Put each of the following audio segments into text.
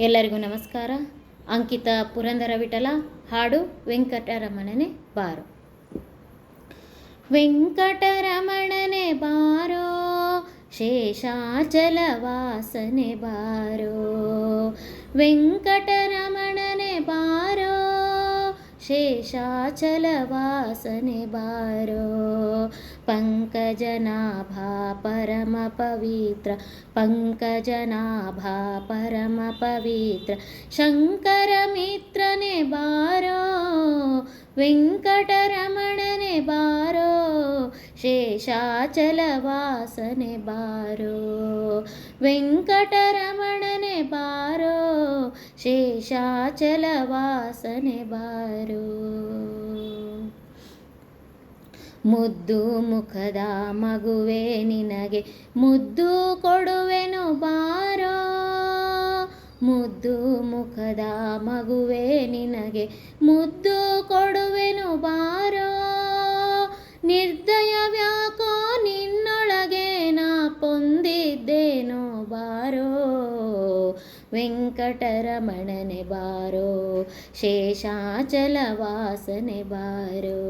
ಎಲ್ಲರಿಗೂ ನಮಸ್ಕಾರ. ಅಂಕಿತ ಪುರಂದರ ವಿಠಲ ಹಾಡು ವೆಂಕಟರಮಣನೆ ಬಾರೋ. ವೆಂಕಟರಮಣನೆ ಬಾರೋ ಶೇಷಾಚಲ ವಾಸನೆ ಬಾರೋ. ವೆಂಕಟರಮಣನೆ ಬಾರೋ ಶೇಷಾಚಲ ವಾಸನೆ ಬಾರೋ. पङ्कजनाभा परमपवित्र पङ्कजनाभा परमपवित्र शङ्करमित्रने बारो वेङ्कटरमणने वारोषाचलवासने बारो वेङ्कटरमणने पारोषाचलवासने बार ಮುದ್ದು ಮುಖದ ಮಗುವೆ ನಿನಗೆ ಮುದ್ದು ಕೊಡುವೆನು ಬಾರೋ. ಮುದ್ದು ಮುಖದ ಮಗುವೆ ನಿನಗೆ ಮುದ್ದು ಕೊಡುವೆನು ಬಾರೋ. ನಿರ್ದಯವ್ಯಾಕೋ ವೆಂಕಟರಮಣನೆ ಬಾರೋ ಶೇಷಾಚಲ ವಾಸನೆ ಬಾರೋ,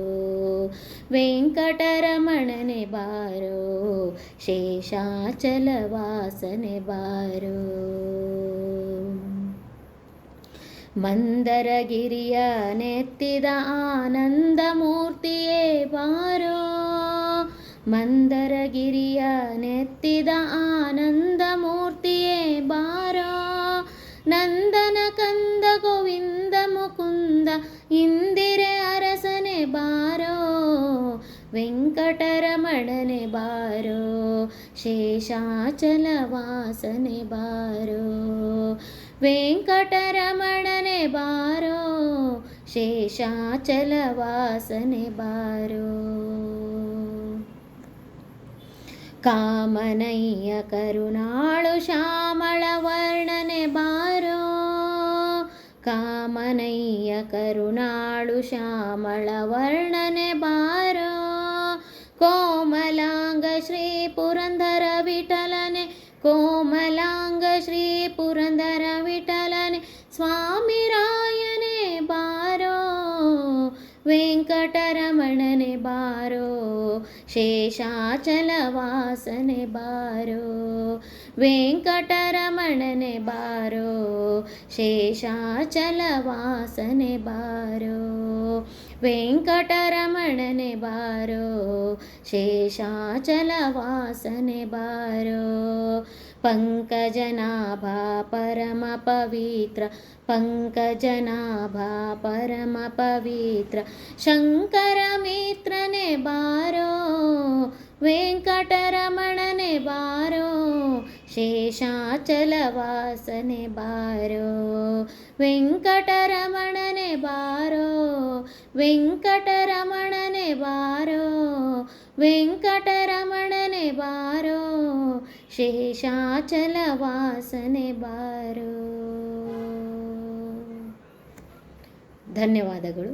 ವೆಂಕಟರಮಣನೆ ಬಾರೋ ಶೇಷಾಚಲ ವಾಸನೆ ಬಾರೋ. ಮಂದರಗಿರಿಯ ನೆತ್ತಿದ ಆನಂದ ಮೂರ್ತಿಯೇ ಬಾರೋ, ಮಂದರಗಿರಿಯ ನೆತ್ತಿದ ಆನಂದ ವೆಂಕಟರಮಣನೆ ಬಾರೋ, ಶೇಷಾಚಲ ವಾಸನೆ ಬಾರೋ. ವೆಂಕಟರಮಣನೆ ಬಾರೋ, ಶೇಷಾಚಲ ವಾಸನೆ ಬಾರೋ. ಕಾಮನಯ್ಯ ಕರುಣಾಳು ಶ್ಯಾಮಳ ವರ್ಣನೆ ಬಾರೋ, ಕಾಮನಯ್ಯ ಕರುಣಾಳು ಶ್ಯಾಮಳ ವರ್ಣನೆ ಬಾರೋ. कोमल श्री पुरन्दरविठलने कोमलाग श्री स्वामि रायने बारो वेङ्कटरमणने बारो शेषाचलवासने बारो। ವೆಂಕಟರಮಣನೆ ಬಾರೋ ಶೇಷಾಚಲ ವಾಸನೆ ಬಾರೋ ವೆಂಕಟರಮಣನೆ ಬಾರೋ ಶೇಷಾಚಲ ವಾಸನೆ ಬಾರೋ ಪಂಕಜನಾಭಾ ಪರಮ ಪವಿತ್ರ ಪಂಕಜನಾಭಾ ಪರಮ ಪವಿತ್ರ ಶಂಕರ ಮಿತ್ರನೆ ಬಾರೋ ವೆಂಕಟರಮಣನೆ ಬಾರೋ ಶೇಷಾಚಲ ವಾಸನೆ ಬಾರೋ ವೆಂಕಟರಮಣನೆ ಬಾರೋ ವೆಂಕಟರಮಣನೆ ಬಾರೋ ವೆಂಕಟರಮಣನೆ ಬಾರೋ ಶೇಷಾಚಲ ವಾಸನೆ ಬಾರೋ ಧನ್ಯವಾದಗಳು